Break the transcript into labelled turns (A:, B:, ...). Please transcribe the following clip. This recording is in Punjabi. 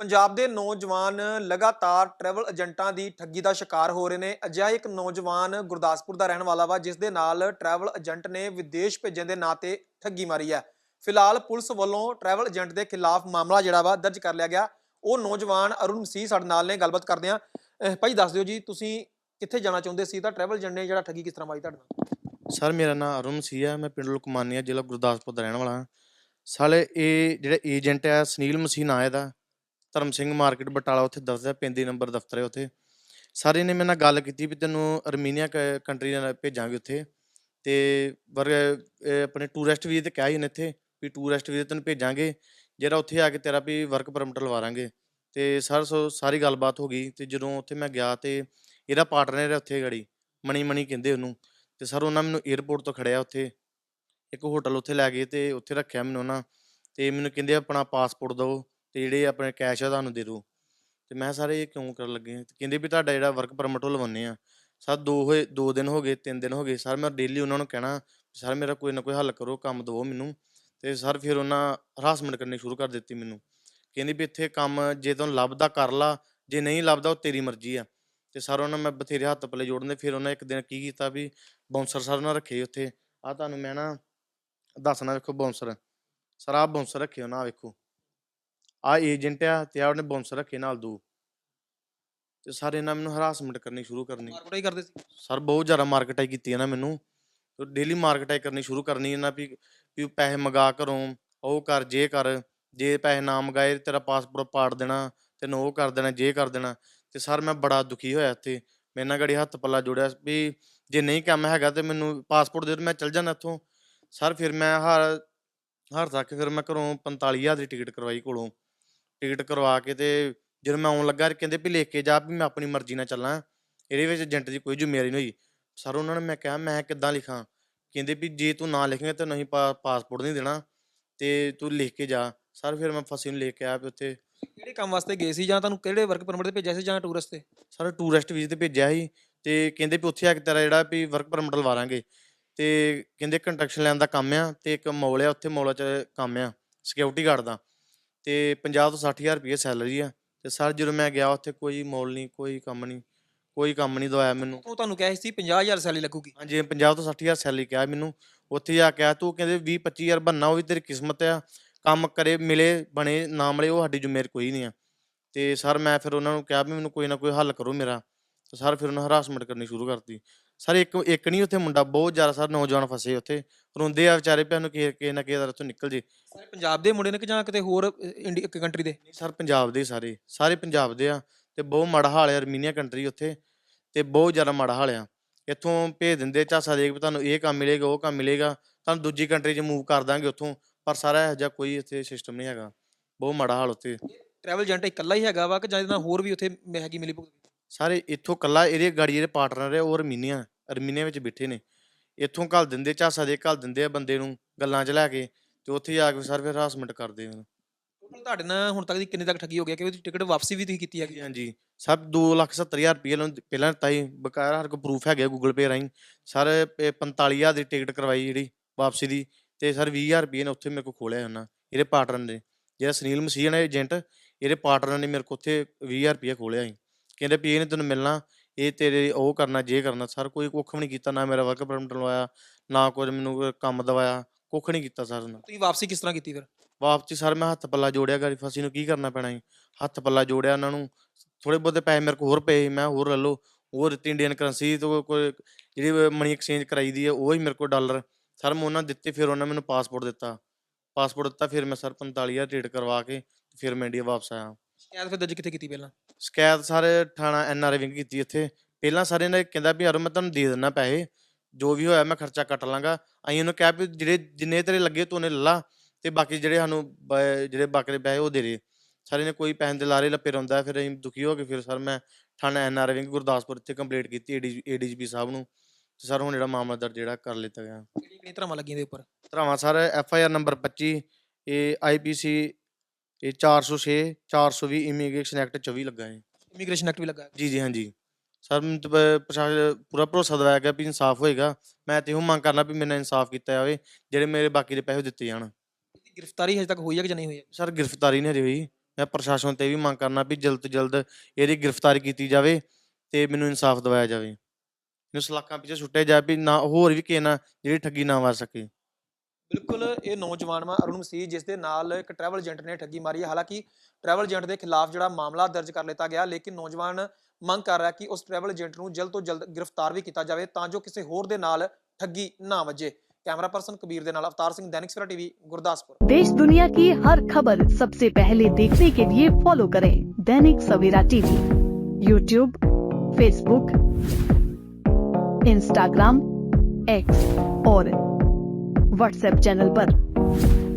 A: ਪੰਜਾਬ ਦੇ ਨੌਜਵਾਨ ਲਗਾਤਾਰ ਟਰੈਵਲ ਏਜੰਟਾਂ ਦੀ ਠੱਗੀ ਦਾ ਸ਼ਿਕਾਰ ਹੋ ਰਹੇ ਨੇ। ਅਜਿਹਾ ਇੱਕ ਨੌਜਵਾਨ ਗੁਰਦਾਸਪੁਰ ਦਾ ਰਹਿਣ ਵਾਲਾ ਵਾ, ਜਿਸ ਦੇ ਨਾਲ ਟਰੈਵਲ ਏਜੰਟ ਨੇ ਵਿਦੇਸ਼ ਭੇਜਣ ਦੇ ਨਾਂ ਤੇ ਠੱਗੀ ਮਾਰੀ ਹੈ। ਫਿਲਹਾਲ ਪੁਲਿਸ ਵੱਲੋਂ ਟਰੈਵਲ ਏਜੰਟ ਦੇ ਖਿਲਾਫ ਮਾਮਲਾ ਜਿਹੜਾ ਵਾ, ਦਰਜ ਕਰ ਲਿਆ ਗਿਆ। ਉਹ ਨੌਜਵਾਨ ਅਰੁਣ ਮਸੀਹ ਸਾਡੇ ਨਾਲ ਨੇ, ਗੱਲਬਾਤ ਕਰਦੇ ਆ ਭਾਈ, ਦੱਸ ਦਿਓ ਜੀ, ਤੁਸੀਂ ਕਿੱਥੇ ਜਾਣਾ ਚਾਹੁੰਦੇ ਸੀ? ਤਾਂ ਟਰੈਵਲ ਏਜੰਟ ਨੇ ਜਿਹੜਾ ਠੱਗੀ ਕਿਸ ਤਰ੍ਹਾਂ ਮਾਰੀ ਤੁਹਾਡੇ ਨਾਲ?
B: ਸਰ, ਮੇਰਾ ਨਾਮ ਅਰੁਣ ਮਸੀਹ ਹੈ ਮੈਂ ਪਿੰਡ ਲੁਕਮਾਨੀਆ, ਜ਼ਿਲ੍ਹਾ ਗੁਰਦਾਸਪੁਰ ਦਾ ਰਹਿਣ ਵਾਲਾ ਹਾਂ। ਸਾਲੇ, ਇਹ ਜਿਹੜਾ ਏਜੰਟ ਹੈ ਸੁਨੀਲ ਮਸੀਹ ਨਾਂ ਇਹਦਾ। ਧਰਮ ਸਿੰਘ ਮਾਰਕੀਟ ਬਟਾਲਾ ਉੱਥੇ ਦਫ਼ਤਰ ਹੈ 35 ਨੰਬਰ ਦਫ਼ਤਰ ਹੈ ਉੱਥੇ। ਸਾਰੇ ਨੇ ਮੇਰੇ ਨਾਲ ਗੱਲ ਕੀਤੀ ਵੀ ਤੈਨੂੰ ਅਰਮੀਨੀਆ ਕੰਟਰੀ ਨਾਲ ਭੇਜਾਂਗੇ ਉੱਥੇ। ਤੇ ਵਰ ਆਪਣੇ ਟੂਰਿਸਟ ਵੀਜ਼ੇ ਤੇ ਕਿਹਾ ਹੀ ਨੇ ਇੱਥੇ ਵੀ ਟੂਰਿਸਟ ਵੀਜ਼ੇ ਤੈਨੂੰ ਭੇਜਾਂਗੇ, ਜਿਹੜਾ ਉੱਥੇ ਆ ਕੇ ਤੇਰਾ ਵੀ ਵਰਕ ਪਰਮਿਟ ਲਵਾਰਾਂਗੇ ਤੇ ਸਰ, ਸੋ ਸਾਰੀ ਗੱਲਬਾਤ ਹੋ ਗਈ ਤੇ ਜਦੋਂ ਉੱਥੇ ਮੈਂ ਗਿਆ ਤੇ ਇਹਦਾ ਪਾਰਟਨਰ ਹੈ ਉੱਥੇ ਗੜੀ ਮਣੀ ਮਣੀ ਕਹਿੰਦੇ ਉਹਨੂੰ। ਤੇ ਸਰ, ਉਹਨਾਂ ਮੈਨੂੰ 에ਅਰਪੋਰਟ ਤੋਂ ਖੜਿਆ ਉੱਥੇ। ਇੱਕ ਹੋਟਲ ਉੱਥੇ ਲੈ ਗਏ ਤੇ ਉੱਥੇ ਰੱਖਿਆ ਮੈਨੂੰ ਉਹਨਾਂ। ਤੇ ਮੈਨੂੰ ਕਹਿੰਦੇ ਆਪਣਾ ਪਾਸਪੋਰਟ ਦਿਓ। ਤੇ ਜਿਹੜੇ ਆਪਣੇ ਕੈਸ਼ ਆ ਤੁਹਾਨੂੰ ਦੇ ਦਿਓ ਤੇ ਮੈਂ ਸਾਰੇ ਇਹ ਕਿਉਂ ਕਰਨ ਲੱਗੇ ਤੇ ਕਹਿੰਦੇ ਵੀ ਤੁਹਾਡਾ ਜਿਹੜਾ ਵਰਕ ਪਰਮਿਟ ਉਹ ਲਵਾਉਂਦੇ ਆ। ਸਰ, ਦੋ ਹੋਏ, ਦੋ ਦਿਨ ਹੋ ਗਏ, ਤਿੰਨ ਦਿਨ ਹੋ ਗਏ। ਸਰ, ਮੈਂ ਡੇਲੀ ਉਹਨਾਂ ਨੂੰ ਕਹਿਣਾ, ਸਰ, ਮੇਰਾ ਕੋਈ ਨਾ ਕੋਈ ਹੱਲ ਕਰੋ, ਕੰਮ ਦਿਓ ਮੈਨੂੰ। ਤੇ ਸਰ, ਫਿਰ ਉਹਨਾਂ ਹਰਾਸਮੈਂਟ ਕਰਨੀ ਸ਼ੁਰੂ ਕਰ ਦਿੱਤੀ ਮੈਨੂੰ। ਕਹਿੰਦੇ ਵੀ ਇੱਥੇ ਕੰਮ ਜੇ ਤੁਹਾਨੂੰ ਲੱਭਦਾ, ਕਰ ਲਾ। ਜੇ ਨਹੀਂ ਲੱਭਦਾ, ਉਹ ਤੇਰੀ ਮਰਜ਼ੀ ਆ। ਤੇ ਸਰ, ਉਹਨਾਂ ਮੈਂ ਬਥੇਰੇ ਹੱਥ ਪੱਲੇ ਜੋੜਨ ਦੇ, ਫਿਰ ਉਹਨਾਂ ਇੱਕ ਦਿਨ ਕੀ ਕੀਤਾ ਵੀ ਬਾਉਂਸਰ ਸਰ ਉਹਨਾਂ ਰੱਖੇ ਉੱਥੇ। ਆ ਤੁਹਾਨੂੰ ਮੈਂ ਨਾ ਦੱਸਣਾ ਵੇਖੋ ਬਾਉਂਸਰ ਸਰ, ਆਹ ਬਾਉਂਸਰ ਰੱਖੇ ਉਹਨਾਂ, ਆਹ ਵੇਖੋ। ਆ ਏਜੰਟ ਆ ਤੇ ਆ ਉਹਨੇ ਬਾਉਂਸਰ ਰੱਖੇ ਨਾਲ ਦੋ। ਤੇ ਸਰ ਇਹਨਾਂ ਮੈਨੂੰ ਹਰਾਸਮੈਂਟ ਕਰਨੀ ਸ਼ੁਰੂ ਕਰਨੀ।
A: ਮਾਰਕਟਾਈ ਕਰਦੇ ਸੀ?
B: ਸਰ ਬਹੁਤ ਜ਼ਿਆਦਾ ਮਾਰਕਟਾਈ ਕੀਤੀ ਹੈ ਨਾ ਮੈਨੂੰ ਡੇਲੀ ਮਾਰਕਟਾਈ ਕਰਨੀ ਸ਼ੁਰੂ ਕਰਨੀ ਇਹਨਾਂ ਵੀ ਵੀ ਪੈਸੇ ਮੰਗਾ ਘਰੋਂ ਉਹ ਕਰ ਜੇ ਕਰ ਜੇ ਪੈਸੇ ਨਾ ਮੰਗਾਏ ਤੇਰਾ ਪਾਸਪੋਰਟ ਪਾੜ ਦੇਣਾ ਤੈਨੂੰ ਉਹ ਕਰ ਦੇਣਾ ਜੇ ਕਰ ਦੇਣਾ। ਤੇ ਸਰ ਮੈਂ ਬੜਾ ਦੁਖੀ ਹੋਇਆ ਇੱਥੇ। ਮੇਰੇ ਨਾਲ ਗੜੀ ਹੱਥ ਪੱਲਾ ਜੋੜਿਆ ਵੀ ਜੇ ਨਹੀਂ ਕੰਮ ਹੈਗਾ ਤੇ ਮੈਨੂੰ ਪਾਸਪੋਰਟ ਦੇ ਦਿਓ ਮੈਂ ਚੱਲ ਜਾਣਾ ਇੱਥੋਂ। ਸਰ ਫਿਰ ਮੈਂ ਹਰ ਹਰ ਤੱਕ ਫਿਰ ਮੈਂ ਘਰੋਂ 45000 ਦੀ ਟਿਕਟ ਕਰਵਾਈ ਕੋਲੋਂ। ਟਿਕਟ ਕਰਵਾ ਕੇ ਤੇ ਜਦੋਂ ਮੈਂ ਆਉਣ ਲੱਗਾ ਕਹਿੰਦੇ ਵੀ ਲਿਖ ਕੇ ਜਾ ਵੀ ਮੈਂ ਆਪਣੀ ਮਰਜ਼ੀ ਨਾਲ ਚੱਲਾਂ ਇਹਦੇ ਵਿੱਚ ਏਜੰਟ ਦੀ ਕੋਈ ਜ਼ਿੰਮੇਵਾਰੀ ਨਹੀਂ ਹੋਈ। ਸਰ ਉਹਨਾਂ ਨੇ ਮੈਂ ਕਿਹਾ ਮੈਂ ਕਿੱਦਾਂ ਲਿਖਾਂ? ਕਹਿੰਦੇ ਵੀ ਜੇ ਤੂੰ ਨਾ ਲਿਖੇਂਗਾ ਤਾਂ ਨਹੀਂ ਪਾਸਪੋਰਟ ਨਹੀਂ ਦੇਣਾ ਤੇ ਤੂੰ ਲਿਖ ਕੇ ਜਾ। ਸਰ ਫਿਰ ਮੈਂ ਫਸੀ ਨੂੰ ਲੈ ਕੇ ਆਇਆ ਵੀ ਉੱਥੇ।
A: ਕਿਹੜੇ ਕੰਮ ਵਾਸਤੇ ਗਏ ਸੀ ਜਾਂ ਤੁਹਾਨੂੰ ਕਿਹੜੇ ਵਰਕ ਪਰਮਿਟ ਤੇ ਭੇਜਿਆ ਸੀ ਜਾਂ ਟੂਰਿਸਟ ਤੇ?
B: ਸਰ ਟੂਰਿਸਟ ਵੀਜ਼ੇ ਤੇ ਭੇਜਿਆ ਸੀ ਤੇ ਕਹਿੰਦੇ ਵੀ ਉੱਥੇ ਆ ਕੇ ਤੇਰਾ ਜਿਹੜਾ ਵੀ ਵਰਕ ਪਰਮਿਟ ਲਵਾਰਾਂਗੇ ਤੇ ਕਹਿੰਦੇ ਕੰਟਰੈਕਸ਼ਨ ਲੈਣ ਦਾ ਕੰਮ ਆ ਤੇ ਇੱਕ ਮੌਲ ਆ ਉੱਥੇ ਮੌਲਾ 'ਚ ਕੰਮ ਆ ਸਿਕਿਉਰਿਟੀ ਗਾਰਡ ਦਾ। ਤੇ 50 ਤੋਂ 60000 ਰੁਪਏ ਸੈਲਰੀ ਆ। ਤੇ ਸਰ ਜਦੋਂ ਮੈਂ ਗਿਆ ਉੱਥੇ ਕੋਈ ਮੌਲ ਨਹੀਂ ਕੋਈ ਕੰਮ ਨਹੀਂ ਕੋਈ ਕੰਮ ਨਹੀਂ ਦਵਾਇਆ ਮੈਨੂੰ।
A: ਉਹ ਤੁਹਾਨੂੰ ਕਿਹਾ ਸੀ 50000 ਸੈਲਰੀ ਲੱਗੂਗੀ।
B: ਹਾਂਜੀ 50 ਤੋਂ 60000 ਸੈਲਰੀ ਕਿਹਾ ਮੈਨੂੰ। ਉੱਥੇ ਜਾ ਕੇ ਆ ਤੂੰ ਕਹਿੰਦੇ 20 25000 ਬੰਨਾ ਉਹ ਵੀ ਤੇਰੀ ਕਿਸਮਤ ਆ। ਕੰਮ ਕਰੇ ਮਿਲੇ ਬਣੇ ਨਾ ਮਿਲੇ ਉਹ ਸਾਡੀ ਜ਼ਿੰਮੇਵਾਰੀ ਕੋਈ ਨਹੀਂ ਆ। ਤੇ ਸਰ ਮੈਂ ਫਿਰ ਉਹਨਾਂ ਨੂੰ ਕਿਹਾ ਵੀ ਮੈਨੂੰ ਕੋਈ ਨਾ ਕੋਈ ਹੱਲ ਕਰੋ ਮੇਰਾ। ਤੇ ਸਰ ਫਿਰ ਉਹਨਾਂ ਹਰਾਸਮੈਂਟ ਕਰਨੀ ਸ਼ੁਰੂ ਕਰਤੀ। ਸਰ ਇੱਕ ਇੱਕ ਨਹੀਂ ਉੱਥੇ ਮੁੰਡਾ ਬਹੁਤ ਜ਼ਿਆਦਾ ਸਰ ਨੌਜਵਾਨ ਫਸੇ ਉੱਥੇ। ਰੋਂਦੇ ਆ ਵਿਚਾਰੇ ਪਿਆ ਨੂੰ ਕਿਸੇ ਕਿਸੇ ਨਾ ਕਿਸੇ ਦਾ ਉੱਥੋਂ ਨਿਕਲ ਜੇ।
A: ਸਾਰੇ ਪੰਜਾਬ ਦੇ ਮੁੰਡੇ ਨੇ ਕਿ ਜਾਂ ਕਿਤੇ ਹੋਰ ਇੰਡੀਆ ਇੱਕ ਕੰਟਰੀ ਦੇ?
B: ਨਹੀਂ ਸਰ ਪੰਜਾਬ ਦੇ ਸਾਰੇ ਸਾਰੇ ਪੰਜਾਬ ਦੇ ਆ ਤੇ ਬਹੁਤ ਮਾੜਾ ਹਾਲ ਆ ਅਰਮੀਨੀਆ ਕੰਟਰੀ ਉੱਥੇ ਤੇ ਬਹੁਤ ਜ਼ਿਆਦਾ ਮਾੜਾ ਹਾਲ ਆ। ਇੱਥੋਂ ਭੇਜ ਦਿੰਦੇ ਝਾਸਾ ਦੇ ਕੇ ਤੁਹਾਨੂੰ ਇਹ ਕੰਮ ਮਿਲੇਗਾ ਉਹ ਕੰਮ ਮਿਲੇਗਾ ਤੁਹਾਨੂੰ ਦੂਜੀ ਕੰਟਰੀ 'ਚ ਮੂਵ ਕਰ ਦਾਂਗੇ ਉੱਥੋਂ ਪਰ ਸਾਰਾ ਇਹੋ ਜਿਹਾ ਕੋਈ ਇੱਥੇ ਸਿਸਟਮ ਨਹੀਂ ਹੈਗਾ। ਬਹੁਤ ਮਾੜਾ ਹਾਲ ਉੱਥੇ।
A: ਟਰੈਵਲ ਏਜੰਟ ਇਕੱਲਾ ਹੀ ਹੈਗਾ ਵਾ ਕਿ ਜਾਂ ਇਹਦੇ ਨਾਲ ਹੋਰ ਵੀ ਉੱਥੇ ਹੈਗੀ ਮਿਲੀ ਭੁਗਤ?
B: ਸਾਰੇ ਇੱਥੋਂ ਕੱਲਾ ਇਹਦੇ ਗਾੜੀ ਜਿਹੜੇ ਪਾਰਟਨਰ ਹੈ ਉਹ ਅਰਮੀਨੀਆ ਅਰਮੀਨੀਆ ਵਿੱਚ ਬੈਠੇ ਨੇ। ਇੱਥੋਂ ਘੱਲ ਦਿੰਦੇ ਝਾਸਾ ਦੇ ਘੱਲ ਦਿੰਦੇ ਆ ਬੰਦੇ ਨੂੰ ਗੱਲਾਂ 'ਚ ਲੈ ਕੇ ਤੇ ਉੱਥੇ ਜਾ ਕੇ ਸਰ ਫਿਰ ਹਰਾਸਮੈਂਟ ਕਰਦੇ ਆ।
A: ਟੋਟਲ ਤੁਹਾਡੇ ਨਾਲ ਹੁਣ ਤੱਕ ਦੀ ਕਿੰਨੇ ਤੱਕ ਠੱਗੀ ਹੋ ਗਿਆ ਕਿ ਉਹਦੀ ਟਿਕਟ ਵਾਪਸੀ ਵੀ ਤੁਸੀਂ ਕੀਤੀ ਹੈਗੀ
B: ਹਾਂਜੀ ਸਭ 270000 ਰੁਪਏ ਪਹਿਲਾਂ ਦਿੱਤਾ ਸੀ ਬਕਾਇਆ ਸਾਡੇ ਕੋਲ ਪ੍ਰੂਫ ਹੈਗਾ ਗੂਗਲ ਪੇ ਰਾਹੀਂ। ਸਰ 45000 ਦੀ ਟਿਕਟ ਕਰਵਾਈ ਜਿਹੜੀ ਵਾਪਸੀ ਦੀ ਤੇ ਸਰ 20000 ਰੁਪਏ ਨੇ ਉੱਥੇ ਮੇਰੇ ਕੋਲ ਖੋਲਿਆ ਉਹਨਾਂ ਇਹਦੇ ਪਾਰਟਨਰ ਨੇ। ਜਿਹੜਾ ਸੁਨੀਲ ਮਸੀਹ ਨੇ ਏਜੰਟ ਇਹਦੇ ਪਾਰਟਨਰ ਨੇ ਮੇਰੇ ਕੋਲ ਉੱਥੇ 20000 ਰੁਪਏ ਖੋਲਿਆ ਸੀ। ਕਹਿੰਦੇ ਵੀ ਇਹਨੇ ਤੈਨੂੰ ਮਿਲਣਾ ਇਹ ਤੇਰੇ ਉਹ ਕਰਨਾ ਜੇ ਕਰਨਾ ਸਰ ਕੋਈ ਕੁੱਖ ਵੀ ਨਹੀਂ ਕੀਤਾ ਨਾ ਮੇਰਾ ਵਰਕ ਪਰਮਿਟ ਲਵਾਇਆ ਨਾ ਕੋਈ ਮੈਨੂੰ ਕੰਮ ਦਵਾਇਆ ਕੁੱਖ ਨਹੀਂ ਕੀਤਾ ਸਰ ਉਹਨਾਂ
A: ਤੁਸੀਂ ਵਾਪਸੀ ਕਿਸ ਤਰ੍ਹਾਂ ਕੀਤੀ ਫਿਰ?
B: ਵਾਪਸੀ ਸਰ ਮੈਂ ਹੱਥ ਪੱਲਾ ਜੋੜਿਆ ਗਾੜੀ ਫਸੀ ਨੂੰ ਕੀ ਕਰਨਾ ਪੈਣਾ ਸੀ ਹੱਥ ਪੱਲਾ ਜੋੜਿਆ ਉਹਨਾਂ ਨੂੰ ਥੋੜੇ ਬਹੁਤੇ ਪੈਸੇ ਮੇਰੇ ਕੋਲ ਹੋਰ ਪਏ ਮੈਂ ਹੋਰ ਲੈ ਲਓ ਹੋਰ ਦਿੱਤੀ ਇੰਡੀਅਨ ਕਰੰਸੀ ਤੋਂ ਕੋਈ ਜਿਹੜੀ ਮਨੀ ਐਕਸਚੇਂਜ ਕਰਾਈ ਦੀ ਹੈ ਉਹ ਹੀ ਮੇਰੇ ਕੋਲ ਡਾਲਰ ਸਰ ਮੈਂ ਉਹਨਾਂ ਦਿੱਤੇ ਫਿਰ ਉਹਨਾਂ ਮੈਨੂੰ ਪਾਸਪੋਰਟ ਦਿੱਤਾ। ਪਾਸਪੋਰਟ ਦਿੱਤਾ ਫਿਰ ਮੈਂ ਸਰ 45000 ਰੇਟ ਕਰਵਾ ਕੇ ਫਿਰ ਮੈਂ ਇੰਡੀਆ ਵਾਪਸ ਆਇਆ।
A: ਸ਼ਿਕਾਇਤ ਫਿਰ ਦਰਜ ਕਿੱਥੇ ਕੀਤੀ ਪਹਿਲਾਂ?
B: ਸ਼ਿਕਾਇਤ ਸਾਰੇ ਥਾਣਾ ਐਨਆਰਆਈ ਵਿੰਗ ਕੀਤੀ ਇੱਥੇ ਪਹਿਲਾਂ ਸਾਰੇ ਨੇ ਕਹਿੰਦਾ ਵੀ ਯਾਰ ਮੈਂ ਤੁਹਾਨੂੰ ਦੇ ਦਿੰਦਾ ਪੈਸੇ। ਜੋ ਵੀ ਹੋਇਆ ਮੈਂ ਖਰਚਾ ਕੱਟ ਲਾਂਗਾ। ਅਸੀਂ ਉਹਨੂੰ ਕਿਹਾ ਵੀ ਜਿਹੜੇ ਜਿੰਨੇ ਤੇਰੇ ਲੱਗੇ ਤੂੰ ਉਹਨੇ ਲੈ ਤੇ ਬਾਕੀ ਜਿਹੜੇ ਸਾਨੂੰ ਬ- ਜਿਹੜੇ ਬਾਕੀ ਦੇ ਪੈਸੇ ਉਹ ਦੇ ਦੇ। ਸਾਰੇ ਨੇ ਕੋਈ ਪੈਸੇ ਦੇ ਲਾਰੇ ਲੱਪੇ ਰੋਂਦਾ। ਫਿਰ ਅਸੀਂ ਦੁਖੀ ਹੋ ਕੇ ਫਿਰ ਸਰ ਮੈਂ ਥਾਣਾ ਐਨਆਰਆਈ ਵਿੰਗ ਗੁਰਦਾਸਪੁਰ ਇੱਥੇ ਕੰਪਲੀਟ ਕੀਤੀ ਏਡੀਜੀਪੀ ਸਾਹਿਬ ਨੂੰ। ਤੇ ਸਰ ਹੁਣ ਜਿਹੜਾ ਮਾਮਲਾ ਦਰਜ ਜਿਹੜਾ ਕਰ ਲਿੱਤਾ ਗਿਆ।
A: ਕਿਹੜੀ ਕਿਹੜੀ ਧਰਾਵਾਂ ਲੱਗੀਆਂ ਦੇ ਉੱਪਰ?
B: ਧਰਾਵਾਂ sir F I R number 25 ਇਹ ਆਈਪੀਸੀ ਇਹ 406 420 ਇਮੀਗ੍ਰੇਸ਼ਨ ਐਕਟ 24 ਲੱਗਾ ਹੈ
A: ਇਮੀਗ੍ਰੇਸ਼ਨ ਐਕਟ ਵੀ ਲੱਗਾ। ਹੈ।
B: ਜੀ ਜੀ ਹਾਂਜੀ। ਸਰ ਮੈਨੂੰ ਤਾਂ ਪ- ਪ੍ਰਸ਼ਾਸਨ ਪੂਰਾ ਭਰੋਸਾ ਦਿਵਾਇਆ ਗਿਆ ਵੀ ਇਨਸਾਫ ਹੋਏਗਾ। ਮੈਂ ਤੇ ਉਹ ਮੰਗ ਕਰਨਾ ਵੀ ਮੈਨੂੰ ਇਨਸਾਫ ਕੀਤਾ ਜਾਵੇ ਜਿਹੜੇ ਮੇਰੇ ਬਾਕੀ ਦੇ ਪੈਸੇ ਦਿੱਤੇ ਜਾਣ।
A: ਇਹਦੀ ਗ੍ਰਿਫਤਾਰੀ ਹਜੇ ਤੱਕ ਹੋਈ ਹੈ ਕਿ ਜਾਂ ਨਹੀਂ ਹੋਈ ਹੈ?
B: ਸਰ ਗ੍ਰਿਫਤਾਰੀ ਨਹੀਂ ਹਜੇ ਹੋਈ। ਮੈਂ ਪ੍ਰਸ਼ਾਸਨ ਤੇ ਇਹ ਵੀ ਮੰਗ ਕਰਨਾ ਵੀ ਜਲਦ ਤੋਂ ਜਲਦ ਇਹਦੀ ਗ੍ਰਿਫਤਾਰੀ ਕੀਤੀ ਜਾਵੇ ਤੇ ਮੈਨੂੰ ਇਨਸਾਫ ਦਿਵਾਇਆ ਜਾਵੇ। ਇਹਨੂੰ ਸਲਾਖਾਂ ਪਿੱਛੇ ਸੁੱਟਿਆ ਜਾਵੇ ਵੀ ਨਾ ਹੋਰ ਵੀ ਕਿਸੇ ਨਾਲ ਜਿਹੜੀ ਠੱਗੀ ਨਾ ਵੱਜ ਸਕੇ।
A: ਬਿਲਕੁਲ ਇਹ ਨੌਜਵਾਨ ਵਾ ਅਰੁਣ ਮਸੀਹ ਜਿਸ ਦੇ ਨਾਲ ਇੱਕ ਟਰੈਵਲ ਏਜੰਟ ਨੇ ਠੱਗੀ ਮਾਰੀ ਹੈ ਹਾਲਾਂਕਿ ਟਰੈਵਲ ਏਜੰਟ ਦੇ ਖਿਲਾਫ ਜਿਹੜਾ ਮਾਮਲਾ ਦਰਜ ਕਰ ਲਿੱਤਾ ਗਿਆ ਲੇਕਿਨ ਨੌਜਵਾਨ ਮੰਗ ਕਰ ਰਿਹਾ ਕਿ ਉਸ ਟਰੈਵਲ ਏਜੰਟ ਨੂੰ ਜਲਦ ਤੋਂ ਜਲਦ ਗ੍ਰਿਫਤਾਰ ਵੀ ਕੀਤਾ ਜਾਵੇ ਤਾਂ ਜੋ ਕਿਸੇ ਹੋਰ ਦੇ ਨਾਲ ਠੱਗੀ ਨਾ ਵੱਜੇ ਕੈਮਰਾ ਪਰਸਨ ਕਬੀਰ ਦੇ ਨਾਲ ਅਵਤਾਰ ਸਿੰਘ ਦੈਨਿਕ ਸਵੇਰਾ ਟੀਵੀ ਗੁਰਦਾਸਪੁਰ
C: देश दुनिया की हर खबर सबसे पहले देखने के लिए फॉलो करें Dainik Savera TV YouTube Facebook Instagram X और વોટ્સએપ ચેનલ પર.